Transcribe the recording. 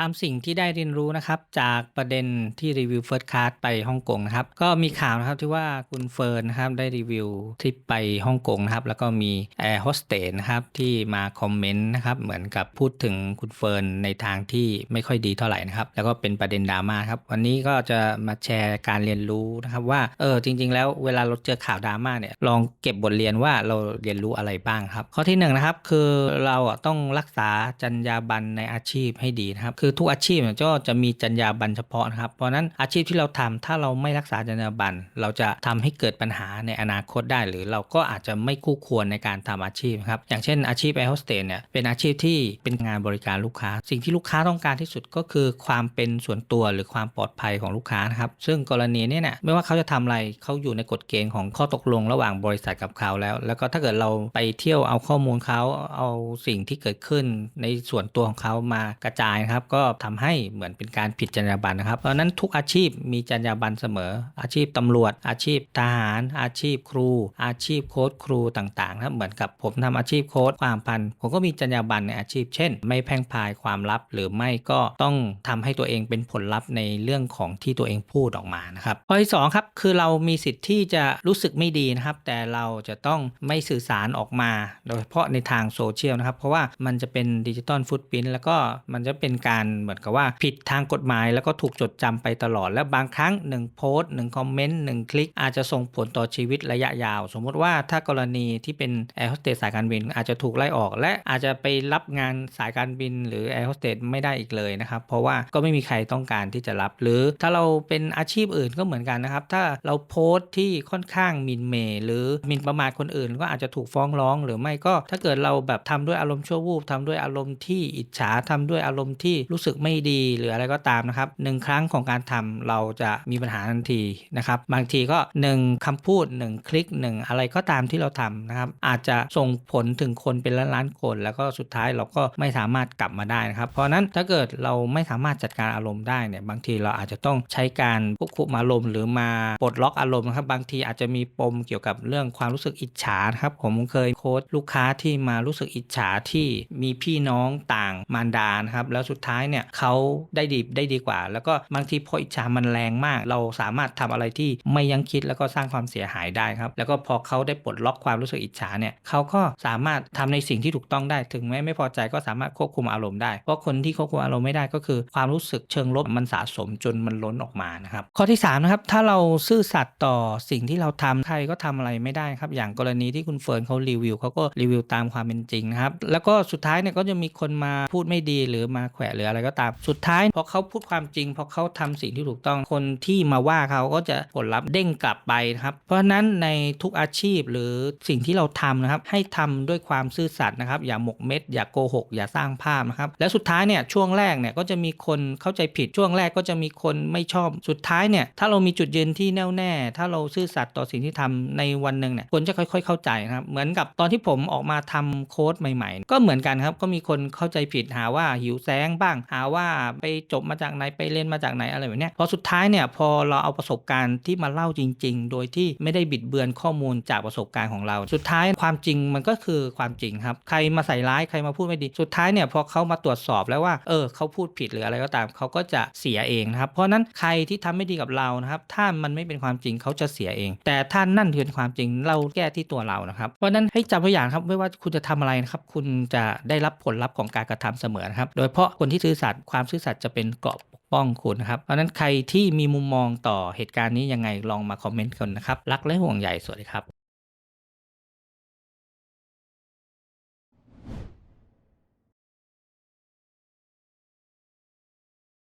ตามสิ่งที่ได้เรียนรู้นะครับ จากประเด็นที่รีวิวเฟิร์สคลาสไปฮ่องกงนะครับ ก็มีข่าวนะครับที่ว่าคุณเฟิร์นนะครับได้รีวิวทริปไปฮ่องกงนะครับ แล้วก็มีแอร์โฮสเตสนะครับที่มาคอมเมนต์นะครับ เหมือนกับพูดถึงคุณเฟิร์นในทางที่ไม่ค่อยดีเท่าไหร่นะครับ แล้วก็เป็นประเด็นดราม่าครับ วันนี้ก็จะมาแชร์การเรียนรู้นะครับ ว่าเออจริง ๆ แล้วเวลาเราเจอข่าวดราม่าเนี่ยลองเก็บบทเรียนว่าเราเรียนรู้อะไรบ้างครับ ข้อที่หนึ่งนะครับคือเราต้องรักษาจรรยาบรรณในอาชีพให้ดีนะครับคือทุกอาชีพเนี่ยก็จะมีจรรยาบรรณเฉพาะนะครับ เพราะนั้นอาชีพที่เราทำถ้าเราไม่รักษาจรรยาบรรณเราจะทำให้เกิดปัญหาในอนาคตได้ หรือเราก็อาจจะไม่คู่ควรในการทำอาชีพครับอย่างเช่นอาชีพแอร์โฮสเตสเนี่ยเป็นอาชีพที่เป็นงานบริการลูกค้า สิ่งที่ลูกค้าต้องการที่สุดก็คือความเป็นส่วนตัวหรือความปลอดภัยของลูกค้านะครับซึ่งกรณีนี้เนี่ยไม่ว่าเขาจะทำอะไรเขาอยู่ในกฎเกณฑ์ของข้อตกลงระหว่างบริษัทกับเขาแล้ว แล้วก็ถ้าเกิดเราไปเที่ยวเอาข้อมูลเขาเอาสิ่งที่เกิดขึ้นในส่วนตัวของเขามากระจายนะครับก็็ทำให้เหมือนเป็นการผิดจรรยาบรรณนะครับ เพราะนั้นทุกอาชีพมีจรรยาบรรณเสมอ อาชีพตำรวจ อาชีพทหาร อาชีพครู อาชีพโค้ชครูต่างๆนะครับเหมือนกับผมทำอาชีพโค้ชความพันผมก็มีจรรยาบรรณในอาชีพ เช่น ไม่แพ่งพายความลับ หรือไม่ก็ต้องทำให้ตัวเองเป็นผลลัพธ์ในเรื่องของที่ตัวเองพูดออกมานะครับข้อที่สองครับคือเรามีสิทธิ์ที่จะรู้สึกไม่ดีนะครับ แต่เราจะต้องไม่สื่อสารออกมา โดยเฉพาะในทางโซเชียลนะครับ เพราะว่ามันจะเป็นดิจิตอลฟุตพิ้นแล้วก็มันจะเป็นการเหมือนกับว่าผิดทางกฎหมาย แล้วก็ถูกจดจำไปตลอด และบางครั้ง 1 โพสต์1คอมเมนต์1คลิก อาจจะส่งผลต่อชีวิตระยะยาว สมมติว่าถ้ากรณีที่เป็นแอร์โฮสเตสสายการบิน อาจจะถูกไล่ออก และอาจจะไปรับงานสายการบิน หรือแอร์โฮสเตสไม่ได้อีกเลยนะครับเพราะว่าก็ไม่มีใครต้องการที่จะรับ หรือถ้าเราเป็นอาชีพอื่นก็เหมือนกันนะครับถ้าเราโพสต์ที่ค่อนข้างมินเมหรือมินประมาทคนอื่น ก็อาจจะถูกฟ้องร้อง หรือไม่ก็ถ้าเกิดเราแบบทำด้วยอารมณ์ชั่ววูบทำด้วยอารมณ์ที่อิจฉาทำด้วยอารมณ์ที่รู้สึกไม่ดีหรืออะไรก็ตามนะครับหนึ่งครั้งของการทำเราจะมีปัญหาทันทีนะครับบางทีก็ 1คำพูด 1 คลิก 1 อะไรก็ตามที่เราทำนะครับอาจจะส่งผลถึงคนเป็นล้านล้านๆคน แล้วก็สุดท้ายเราก็ไม่สามารถกลับมาได้นะครับเพราะนั้นถ้าเกิดเราไม่สามารถจัดการอารมณ์ได้เนี่ยบางทีเราอาจจะต้องใช้การควบคุมอารมณ์หรือมาปลดล็อกอารมณ์นะครับบางทีอาจจะมีปมเกี่ยวกับเรื่องความรู้สึกอิจฉาครับผมเคยโค้ชลูกค้าที่มารู้สึกอิจฉาที่มีพี่น้องต่างมารดานะครับแล้วสุดท้ายเนี่ยเขาได้ดีได้ดีกว่า แล้วก็บางทีพออิจฉามันแรงมาก เราสามารถทำอะไรที่ไม่ยังคิดแล้วก็สร้างความเสียหายได้ครับ แล้วก็พอเขาได้ปลดล็อกความรู้สึกอิจฉาเนี่ยเขาก็สามารถทำในสิ่งที่ถูกต้องได้ถึงแม้ไม่พอใจก็สามารถควบคุมอารมณ์ได้เพราะคนที่ควบคุมอารมณ์ไม่ได้ก็คือ ความรู้สึกเชิงลบมันสะสมจนมันล้นออกมานะครับข้อที่3นะครับถ้าเราซื่อสัตย์ต่อสิ่งที่เราทำใครก็ทำอะไรไม่ได้ครับ อย่างกรณีที่คุณเฟิร์นเขารีวิวเขาก็รีวิวตามความเป็นจริงนะครับแล้วก็สุดท้ายเนี่ยก็จะมีคนมาพูดไม่ดีหรือมาแขวะหรืออะไรก็ตาม สุดท้ายพอเขาพูดความจริงพอเขาทำสิ่งที่ถูกต้องคนที่มาว่าเขาก็จะผลลัพธ์เด้งกลับไปนะครับ เพราะฉะนั้นในทุกอาชีพหรือสิ่งที่เราทำนะครับให้ทำด้วยความซื่อสัตย์นะครับ อย่าหมกเม็ด อย่าโกหก อย่าสร้างภาพนะครับและสุดท้ายเนี่ยช่วงแรกเนี่ยก็จะมีคนเข้าใจผิดช่วงแรกก็จะมีคนไม่ชอบสุดท้ายเนี่ยถ้าเรามีจุดยืนที่แน่วแน่ ถ้าเราซื่อสัตย์ต่อสิ่งที่ทำในวันหนึ่งเนี่ยคนจะค่อย ๆ เข้าใจนะครับเหมือนกับตอนที่ผมออกมาทำโค้ดใหม่ ๆ ก็เหมือนกันครับก็มีคนเข้าใจผิดหาว่าหิวแสงบ้างหาว่าไปจบมาจากไหนไปเรียนมาจากไหนอะไรแบบนี้พอสุดท้ายเนี่ยพอเราเอาประสบการณ์ที่มาเล่าจริง ๆ โดยที่ไม่ได้บิดเบือนข้อมูลจากประสบการณ์ของเรา สุดท้ายความจริงมันก็คือความจริงครับ ใครมาใส่ร้ายใครมาพูดไม่ดี สุดท้ายเนี่ยพอเขามาตรวจสอบแล้วว่าเออเขาพูดผิดหรืออะไรก็ตามเขาก็จะเสียเองนะครับเพราะนั้นใครที่ทำไม่ดีกับเรานะครับถ้ามันไม่เป็นความจริงเขาจะเสียเอง แต่ถ้านั่นคือความจริงเราแก้ที่ตัวเรานะครับเพราะนั้นให้จำไว้อย่างครับไม่ว่าคุณจะทำอะไรนะครับคุณจะได้รับผลลัพธ์ของการกระทำเสมอนะครับโดยเฉพาะคนที่ซื่อสัตย์ความซื่อสัตย์จะเป็นเกราะปกป้องคุณนะครับเพราะฉะนั้นใครที่มีมุมมองต่อเหตุการณ์นี้ยังไงลองมาคอมเมนต์กันนะครับ รักและห่วงใยสวัสดีครับ